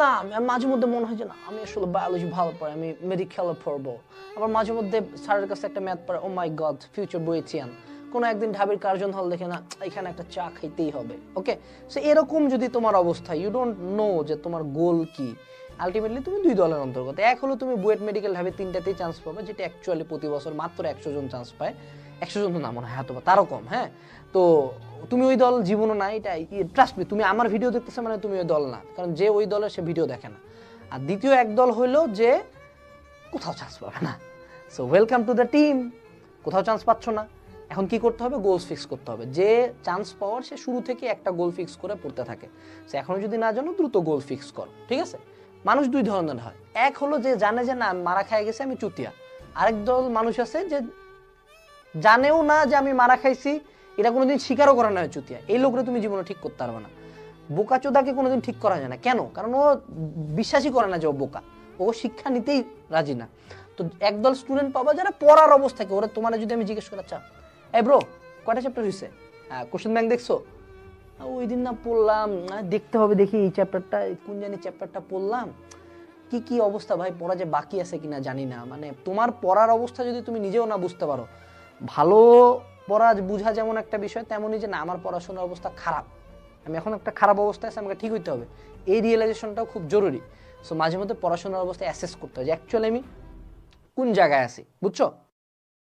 না মাঝে মধ্যে মনে হয় যে না, আমি আসলে বায়োলজি ভালো পড়ে আমি মেডিকেলে পড়ব। আবার মাঝে মধ্যে স্যারের কাছে একটা ম্যাথ পড়ে ও মাই গড ফিউচার বইয়েছিয়ান কোনো একদিন ঢাবির কার্জন হল দেখে না, এখানে একটা চা খাইতেই হবে ওকে সো এরকম যদি তোমার অবস্থা ইউ ডোন্ট নো যে তোমার গোল কি। আলটিমেটলি তুমি দুই দলের অন্তর্গত। এক হলো তুমি বুয়েট মেডিকেল ঢাবে তিনটাতেই চান্স পাবে, যেটা অ্যাকচুয়ালি প্রতি বছর মাত্র একশো জন চান্স পায়। একশো জন তো না, মনে হয় হয়তো তারও কম হ্যাঁ? তো তুমি ওই দল, জীবনও না, এটা ট্রাস্ট মি তুমি আমার ভিডিও দেখতেছো মানে তুমি ওই দল না, কারণ যে ওই দলের সে ভিডিও দেখে না। আর দ্বিতীয় এক দল হইল যে কোথাও চান্স পাবে না। So welcome to the team কোথাও চান্স পাচ্ছ না। এখন কি করতে হবে? গোলস ফিক্স করতে হবে। যে চান্স পাওয়ার সে শুরু থেকে একটা গোল ফিক্স করে পড়তে থাকে। সে এখনও যদি না জানো, দ্রুত গোল ফিক্স করো, ঠিক আছে? মানুষ দুই ধরনের হয়। এক হলো যে জানে যে না, মারা খাই গেছে, আমি চুতিয়া। আরেক দল মানুষ আছে যে জানেও না যে আমি মারা খাইছি, এটা কোনোদিন স্বীকারও করে না চুতিয়া। এই লোকরে তুমি জীবনে ঠিক করতে পারবে না। বোকা চোদাকে কোনোদিন ঠিক করা যায় না। কেন? কারণ ও বিশ্বাসই করে না যে ও বোকা। ও শিক্ষা নিতেই রাজি না। তো একদল স্টুডেন্ট পাবা যারা পড়ার অবস্থাকে ওরা তোমার যদি আমি জিজ্ঞেস করা চাও। এই ব্রো কয়টা চ্যাপ্টার হয়েছে হ্যাঁ কোশ্চেন ব্যাংক দেখছ? ওই দিন না পড়লাম দেখতে হবে দেখি এই চ্যাপ্টারটা কোন জানি চ্যাপ্টারটা পড়লাম। কি কি অবস্থা ভাই? পড়া যে বাকি আছে কিনা জানি না। মানে তোমার পড়ার অবস্থা যদি তুমি নিজেও না বুঝতে পারো, ভালো পড়া বোঝা যেমন একটা বিষয়, তেমনই যে না, আমার পড়াশোনার অবস্থা খারাপ। আমি এখন একটা খারাপ অবস্থায় আছে, আমাকে ঠিক হইতে হবে। এই রিয়েলাইজেশনটাও খুব জরুরি। সো মাঝে মধ্যে পড়াশোনার অবস্থা অ্যাসেস করতে হয় যে অ্যাকচুয়ালি আমি কোন জায়গায় আছি, বুঝছ?